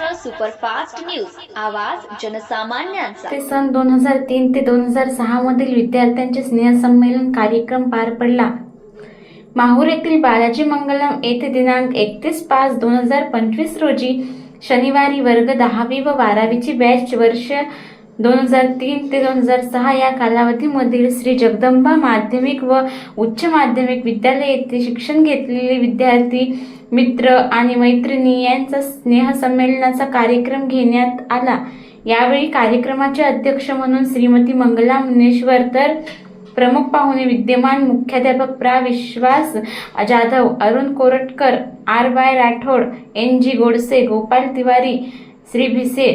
Superfast news. आवाज जनसामान्यांचा. ते सन दोन हजार तीन ते दोन हजार सहा मधील विद्यार्थ्यांचे स्नेहसंमेलन कार्यक्रम पार पडला. माहूर येथील बालाजी मंगलम येथे दिनांक एकतीस पाच दोन हजार पंचवीस रोजी शनिवारी वर्ग दहावी व बारावीची बॅच वर्ष दोन हजार तीन ते दोन हजार सहा या कालावधीमधील श्री जगदंबा माध्यमिक व उच्च माध्यमिक विद्यालय येथे शिक्षण घेतलेले विद्यार्थी मित्र आणि मैत्रिणी यांचा स्नेहसंमेलनाचा कार्यक्रम घेण्यात आला. यावेळी कार्यक्रमाचे अध्यक्ष म्हणून श्रीमती मंगला मुनेश्वर तर प्रमुख पाहुणे विद्यमान मुख्याध्यापक प्रा. Vishwas Jadhav Arun Koratkar R. Y. Rathod N. G. Godse Gopal Tiwari Shri Bhise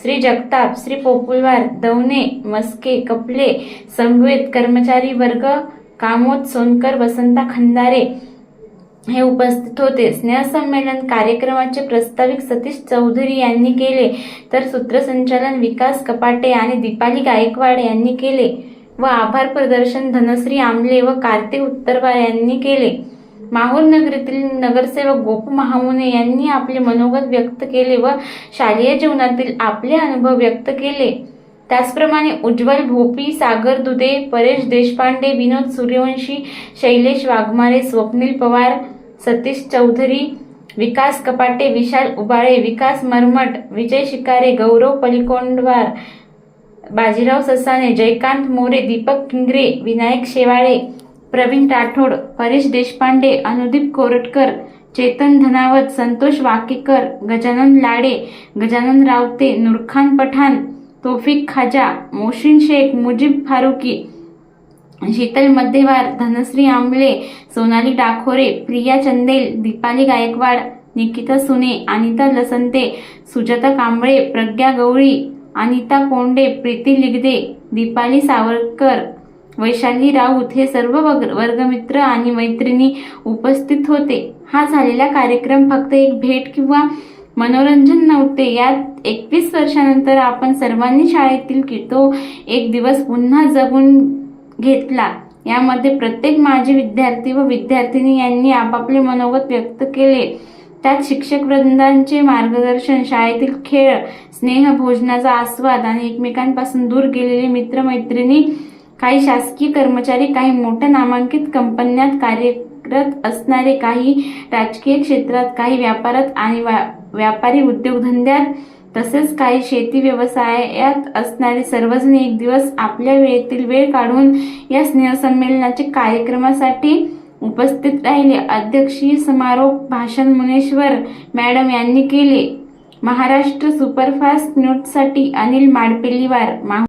Shri Jagtap Shri Populwar Davane Maske Kaple Sangved कर्मचारी वर्ग कामोद सोनकर वसंता खंदारे हे उपस्थित होते. स्नेहसंमेलन कार्यक्रमाचे प्रस्ताविक सतीश चौधरी यांनी केले. तर सूत्रसंचालन विकास कपाटे आणि दीपाली गायकवाड यांनी केले व आभार प्रदर्शन धनश्री आमले व कार्तिक उत्तरवार यांनी केले. माहूर नगरीतील नगरसेवक गोप महामुने यांनी आपले मनोगत व्यक्त केले व शालेय जीवनातील आपले अनुभव व्यक्त केले. त्याचप्रमाणे उज्ज्वल भोपी सागर दुधे परेश देशपांडे विनोद सूर्यवंशी शैलेश वाघमारे स्वप्नील पवार सतीश चौधरी विकास कपाटे विशाल उबाळे विकास मरमट विजय शिकारे गौरव पलिकोंडवार बाजीराव ससाने जयकांत मोरे दीपक किंगरे विनायक शेवाळे प्रवीण राठोड परेश देशपांडे अनुदीप कोरटकर चेतन धनावत संतोष वाकेकर गजानन लाडे गजानन रावते नूरखान पठाण तोफिक खाजा मोशिन शेख मुजीब फारुकी शीतल मध्यवार धनश्री आंबळे सोनाली डाखोरे प्रिया चंदेल दीपाली गायकवाड निकिता सुने अनिता लसंते सुजाता कांबळे प्रज्ञा गवळी अनिता कोंडे प्रीती लिगदे दीपाली सावरकर वैशाली राऊत हे सर्व वर्ग- वर्गमित्र आणि मैत्रिणी उपस्थित होते. हा झालेला कार्यक्रम फक्त एक भेट किंवा मनोरंजन नव्हते. यात एकवीस वर्षानंतर आपण सर्वांनी शाळेतील की तो एक दिवस पुन्हा जगून घेतला. यामध्ये प्रत्येक माजी विद्यार्थी व विद्यार्थिनी यांनी आपापले मनोगत व्यक्त केले. त्यात शिक्षक वृंदांचे मार्गदर्शन शाळेतील खेळ स्नेह भोजनाचा आस्वाद आणि एकमेकांपासून दूर गेलेले मित्रमैत्रिणी काही शासकीय कर्मचारी काही मोठ्या नामांकित कंपन्यात कार्यरत असणारे काही राजकीय क्षेत्रात काही व्यापारात आणि व्या- व्यापारी उद्योगधंद्यात तसेच काही शेती व्यवसायात असणारे सर्वजण एक दिवस आपल्या वेळेतील वेळ काढून या स्नेहसंमेलनाच्या कार्यक्रमासाठी उपस्थित राहिले. अध्यक्षीय समारोप भाषण मुनेश्वर मॅडम यांनी केले. महाराष्ट्र सुपरफास्ट न्यूजसाठी अनिल माडपेलीवार मा